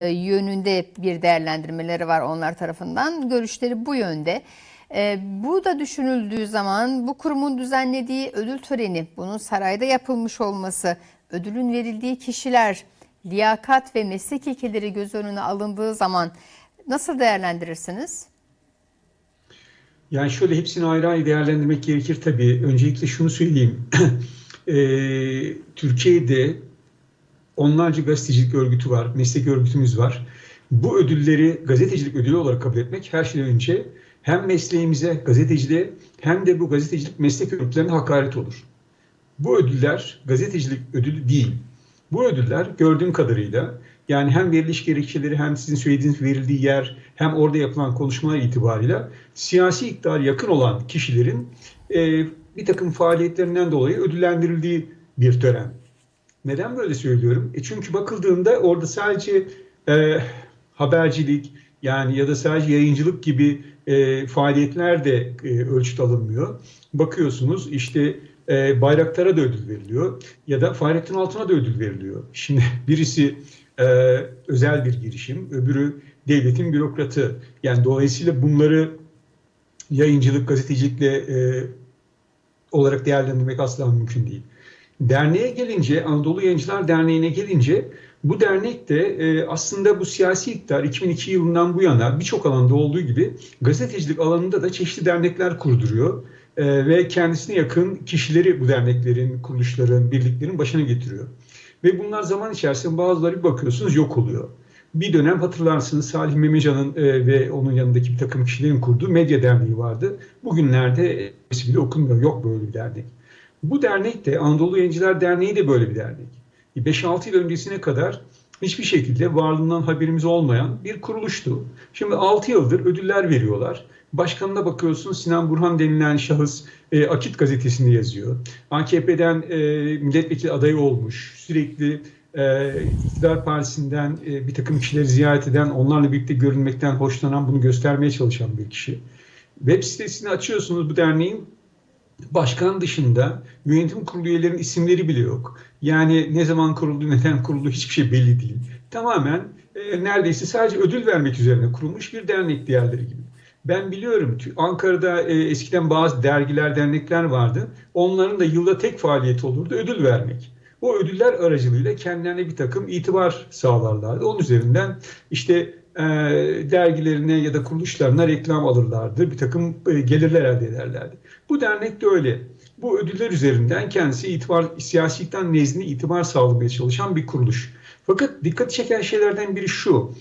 e, yönünde bir değerlendirmeleri var onlar tarafından. Görüşleri bu yönde. E, Bu da düşünüldüğü zaman bu kurumun düzenlediği ödül töreni, bunun sarayda yapılmış olması, ödülün verildiği kişiler, liyakat ve meslek ilkeleri göz önüne alındığı zaman nasıl değerlendirirsiniz? Yani şöyle hepsini ayrı ayrı değerlendirmek gerekir tabii. Öncelikle şunu söyleyeyim. Eee, Türkiye'de onlarca gazetecilik örgütü var, meslek örgütümüz var. Bu ödülleri gazetecilik ödülü olarak kabul etmek her şeyden önce hem mesleğimize, gazeteciliğe hem de bu gazetecilik meslek örgütlerine hakaret olur. Bu ödüller gazetecilik ödülü değil. Bu ödüller gördüğüm kadarıyla yani hem veriliş gerekçeleri hem sizin söylediğiniz verildiği yer hem orada yapılan konuşmalar itibarıyla siyasi iktidar yakın olan kişilerin e, bir takım faaliyetlerinden dolayı ödüllendirildiği bir tören. Neden böyle söylüyorum? E çünkü bakıldığında orada sadece e, habercilik yani ya da sadece yayıncılık gibi e, faaliyetler de e, ölçüt alınmıyor. Bakıyorsunuz işte e, Bayraktar'a da ödül veriliyor ya da Fahrettin Altun'a da ödül veriliyor. Şimdi birisi e, özel bir girişim, öbürü devletin bürokratı. Yani dolayısıyla bunları yayıncılık, gazetecilikle e, olarak değerlendirmek asla mümkün değil. Derneğe gelince, Anadolu Yayıncılar Derneği'ne gelince bu dernek de e, aslında bu siyasi iktidar 2002 yılından bu yana birçok alanda olduğu gibi gazetecilik alanında da çeşitli dernekler kurduruyor. E, ve kendisine yakın kişileri bu derneklerin, kuruluşların, birliklerin başına getiriyor. Ve bunlar zaman içerisinde bazıları bir bakıyorsunuz yok oluyor. Bir dönem hatırlarsınız Salih Memecan'ın e, ve onun yanındaki bir takım kişilerin kurduğu medya derneği vardı. Bugünlerde e, bile okunmuyor, yok böyle bir dernek. Bu dernek de Anadolu Yayıncılar Derneği de böyle bir dernek. 5-6 yıl öncesine kadar hiçbir şekilde varlığından haberimiz olmayan bir kuruluştu. Şimdi 6 yıldır ödüller veriyorlar. Başkanına bakıyorsunuz Sinan Burhan denilen şahıs e, Akit gazetesinde yazıyor. AKP'den e, milletvekili adayı olmuş. Sürekli e, iktidar partisinden e, bir takım kişileri ziyaret eden, onlarla birlikte görünmekten hoşlanan, bunu göstermeye çalışan bir kişi. Web sitesini açıyorsunuz bu derneğin başkan dışında yönetim kurulu üyelerinin isimleri bile yok. Yani ne zaman kuruldu, neden kuruldu hiçbir şey belli değil. Tamamen e, neredeyse sadece ödül vermek üzerine kurulmuş bir dernek diğerleri gibi. Ben biliyorum Ankara'da e, eskiden bazı dergiler, dernekler vardı. Onların da yılda tek faaliyeti olurdu ödül vermek. O ödüller aracılığıyla kendilerine bir takım itibar sağlarlardı. Onun üzerinden işte e, dergilerine ya da kuruluşlarına reklam alırlardı. Bir takım e, gelirler elde ederlerdi. Bu dernek de öyle. Bu ödüller üzerinden kendisi itibar, siyasilikten nezdinde itibar sağlamaya çalışan bir kuruluş. Fakat dikkat çeken şeylerden biri şu.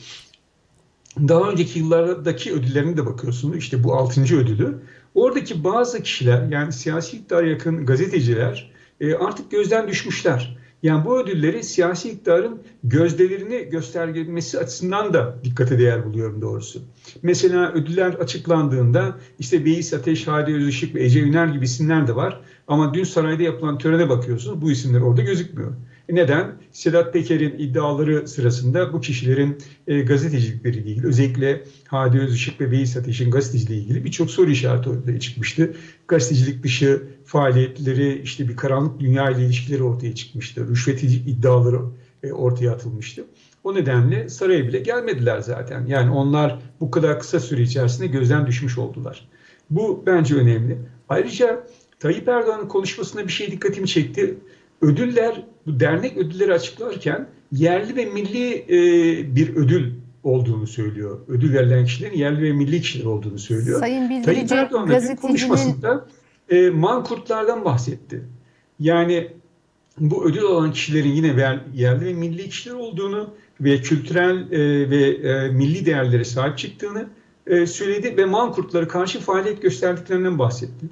Daha önceki yıllardaki ödüllerine de bakıyorsunuz. İşte bu altıncı ödülü. Oradaki bazı kişiler yani siyasi iktidara yakın gazeteciler e, artık gözden düşmüşler. Yani bu ödülleri siyasi iktidarın gözdelerini göstermesi açısından da dikkate değer buluyorum doğrusu. Mesela ödüller açıklandığında işte Beyiz Ateş, Hadi Özışık ve Ece Üner gibi isimler de var. Ama dün sarayda yapılan törene bakıyorsunuz bu isimler orada gözükmüyor. E neden? Sedat Peker'in iddiaları sırasında bu kişilerin e, gazetecilikleriyle ilgili özellikle Hadi Özışık ve Beyiz Ateş'in gazeteciliği ilgili birçok soru işareti ortaya çıkmıştı. Gazetecilik dışı faaliyetleri, işte bir karanlık dünya ile ilişkileri ortaya çıkmıştı. Rüşvet iddiaları e, ortaya atılmıştı. O nedenle saraya bile gelmediler zaten. Yani onlar bu kadar kısa süre içerisinde gözden düşmüş oldular. Bu bence önemli. Ayrıca Tayyip Erdoğan'ın konuşmasında bir şey dikkatimi çekti. Ödüller, bu dernek ödülleri açıklarken yerli ve milli e, bir ödül olduğunu söylüyor. Ödül verilen kişilerin yerli ve milli kişiler olduğunu söylüyor. Sayın Tayyip Bildirici Erdoğan da dün gazetecinin konuşmasında e, mankurtlardan bahsetti. Yani bu ödül alan kişilerin yine yerli ve milli kişiler olduğunu ve kültürel e, ve e, milli değerlere sahip çıktığını e, söyledi ve mankurtlara karşı faaliyet gösterdiklerinden bahsetti.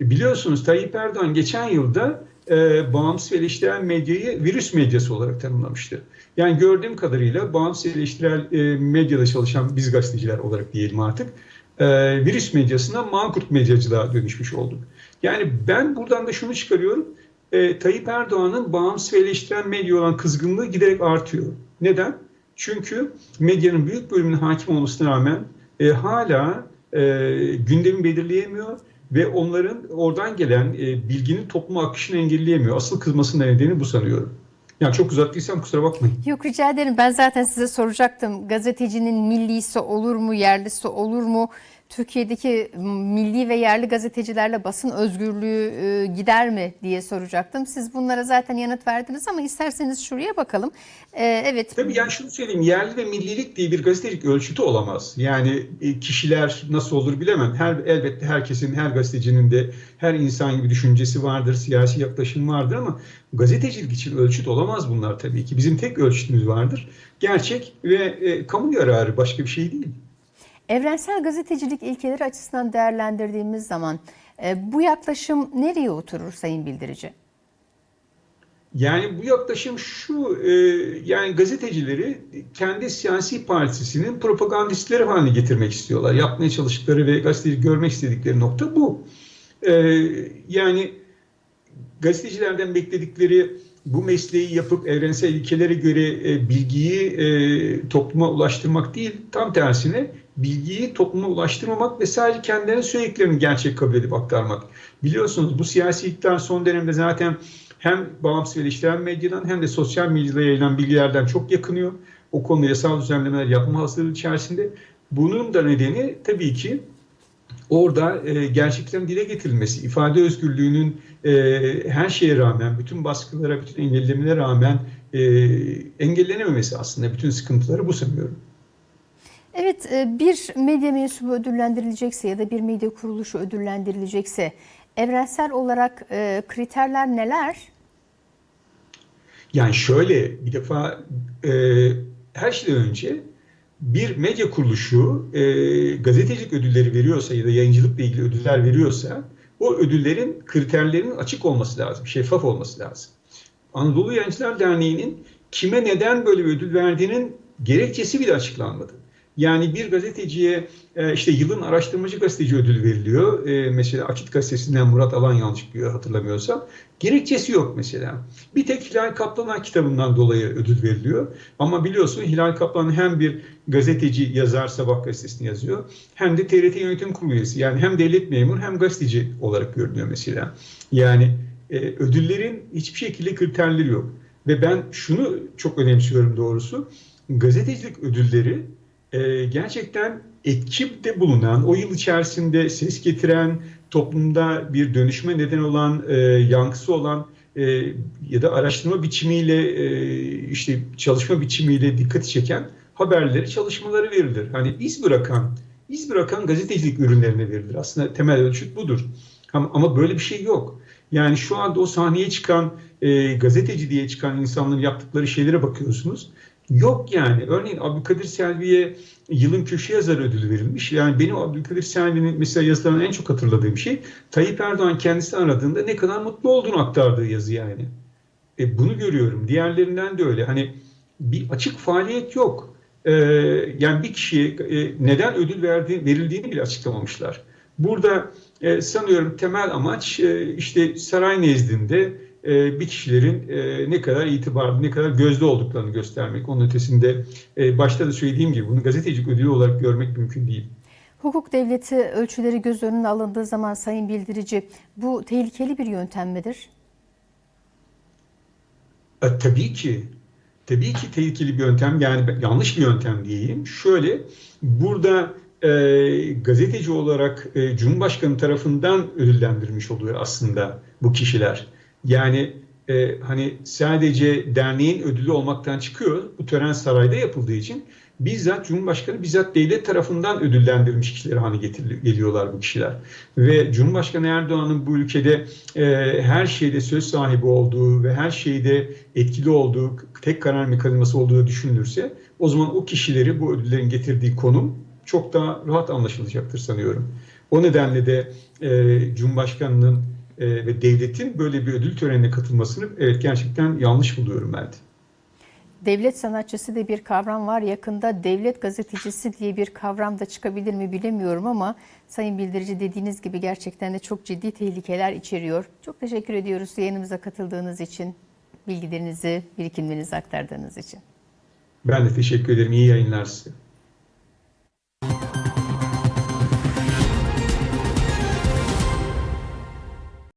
E, biliyorsunuz Tayyip Erdoğan geçen yılda e, bağımsız eleştirel medyayı virüs medyası olarak tanımlamıştı. Yani gördüğüm kadarıyla bağımsız eleştirel e, medyada çalışan biz gazeteciler olarak diyelim artık e, virüs medyasından mankurt medyacılığa dönüşmüş olduk. Yani ben buradan da şunu çıkarıyorum. E, Tayyip Erdoğan'ın bağımsız ve eleştirel medya olan kızgınlığı giderek artıyor. Neden? Çünkü medyanın büyük bölümünün hakim olmasına rağmen e, hala e, gündemi belirleyemiyor ve onların oradan gelen e, bilginin topluma akışını engelleyemiyor. Asıl kızmasının nedeni bu sanıyorum. Yani çok uzattıysam kusura bakmayın. Yok rica ederim. Ben zaten size soracaktım. Gazetecinin millisi olur mu, yerlisi olur mu? Türkiye'deki milli ve yerli gazetecilerle basın özgürlüğü e, gider mi diye soracaktım. Siz bunlara zaten yanıt verdiniz ama isterseniz şuraya bakalım. E, evet. Tabii yani şunu söyleyeyim yerli ve millilik diye bir gazetecilik ölçütü olamaz. Yani e, kişiler nasıl olur bilemem. Her elbette herkesin, her gazetecinin de her insan gibi düşüncesi vardır, siyasi yaklaşım vardır ama gazetecilik için ölçüt olamaz bunlar tabii ki. Bizim tek ölçütümüz vardır. Gerçek ve e, kamu yararı başka bir şey değil. Evrensel gazetecilik ilkeleri açısından değerlendirdiğimiz zaman e, bu yaklaşım nereye oturur Sayın Bildirici? Yani bu yaklaşım şu, e, yani gazetecileri kendi siyasi partisinin propagandistleri haline getirmek istiyorlar. Yapmaya çalıştıkları ve gazetecilik görmek istedikleri nokta bu. E, yani gazetecilerden bekledikleri bu mesleği yapıp evrensel ilkelere göre bilgiyi topluma ulaştırmak değil, tam tersine bilgiyi topluma ulaştırmamak ve sadece kendilerine söylediklerini gerçek kabul edip aktarmak. Biliyorsunuz bu siyasi iktidar son dönemde zaten hem bağımsız eleştiren medyadan hem de sosyal medyada yayılan bilgilerden çok yakınıyor. O konuda yasal düzenlemeler yapma hazırlığı içerisinde. Bunun da nedeni tabii ki orada e, gerçekten dile getirilmesi, ifade özgürlüğünün e, her şeye rağmen, bütün baskılara, bütün engellemelere rağmen e, engellenememesi aslında bütün sıkıntıları bu sanıyorum. Evet, e, bir medya mensubu ödüllendirilecekse ya da bir medya kuruluşu ödüllendirilecekse evrensel olarak e, kriterler neler? Yani şöyle bir defa e, her şeyden önce bir medya kuruluşu e, gazetecilik ödülleri veriyorsa ya da yayıncılıkla ilgili ödüller veriyorsa o ödüllerin kriterlerinin açık olması lazım, şeffaf olması lazım. Anadolu Yayıncılar Derneği'nin kime neden böyle bir ödül verdiğinin gerekçesi bile açıklanmadı. Yani bir gazeteciye e, işte yılın araştırmacı gazeteci ödülü veriliyor. E, mesela Akit gazetesinden Murat Alan yanlış hatırlamıyorsam. Gerekçesi yok mesela. Bir tek Hilal Kaplan kitabından dolayı ödül veriliyor. Ama biliyorsun Hilal Kaplan hem bir gazeteci yazar Sabah gazetesini yazıyor. Hem de TRT yönetim kurulu üyesi. Yani hem devlet memuru hem gazeteci olarak görünüyor mesela. Yani e, ödüllerin hiçbir şekilde kriterleri yok. Ve ben şunu çok önemsiyorum doğrusu. Gazetecilik ödülleri e, gerçekten etkide bulunan, o yıl içerisinde ses getiren, toplumda bir dönüşme neden olan, e, yankısı olan e, ya da araştırma biçimiyle, e, işte çalışma biçimiyle dikkati çeken haberleri, çalışmaları verilir. Hani iz bırakan, iz bırakan gazetecilik ürünlerine verilir. Aslında temel ölçüt budur. Ama böyle bir şey yok. Yani şu anda o sahneye çıkan e, gazeteci diye çıkan insanların yaptıkları şeylere bakıyorsunuz. Yok yani. Örneğin Abdülkadir Selvi'ye yılın köşe yazarı ödülü verilmiş. Yani benim Abdülkadir Selvi'nin mesela yazılarını en çok hatırladığım şey Tayyip Erdoğan kendisi aradığında ne kadar mutlu olduğunu aktardığı yazı yani. E, bunu görüyorum. Diğerlerinden de öyle. Hani bir açık faaliyet yok. E, yani bir kişiye e, neden ödül verdiği, verildiğini bile açıklamamışlar. Burada e, sanıyorum temel amaç e, işte saray nezdinde e, bir kişilerin e, ne kadar itibarlı, ne kadar gözde olduklarını göstermek. Onun ötesinde e, başta da söylediğim gibi bunu gazetecilik ödülü olarak görmek mümkün değil. Hukuk devleti ölçüleri göz önüne alındığı zaman Sayın Bildirici bu tehlikeli bir yöntem midir? E, tabii ki. Tabii ki tehlikeli bir yöntem yani yanlış bir yöntem diyeyim. Şöyle burada e, gazeteci olarak e, Cumhurbaşkanı tarafından ödüllendirilmiş oluyor aslında bu kişiler. Yani e, hani sadece derneğin ödülü olmaktan çıkıyor. Bu tören sarayda yapıldığı için bizzat Cumhurbaşkanı bizzat devlet tarafından ödüllendirilmiş kişileri hani geliyorlar bu kişiler. Ve Cumhurbaşkanı Erdoğan'ın bu ülkede e, her şeyde söz sahibi olduğu ve her şeyde etkili olduğu, tek karar mekanizması olduğu düşünülürse o zaman o kişileri bu ödüllerin getirdiği konum çok daha rahat anlaşılacaktır sanıyorum. O nedenle de e, Cumhurbaşkanı'nın e, ve devletin böyle bir ödül törenine katılmasını evet gerçekten yanlış buluyorum ben de. Devlet sanatçısı diye bir kavram var. Yakında devlet gazetecisi diye bir kavram da çıkabilir mi bilemiyorum ama Sayın Bildirici dediğiniz gibi gerçekten de çok ciddi tehlikeler içeriyor. Çok teşekkür ediyoruz yayınımıza katıldığınız için, bilgilerinizi, birikimlerinizi aktardığınız için. Ben de teşekkür ederim. İyi yayınlar size.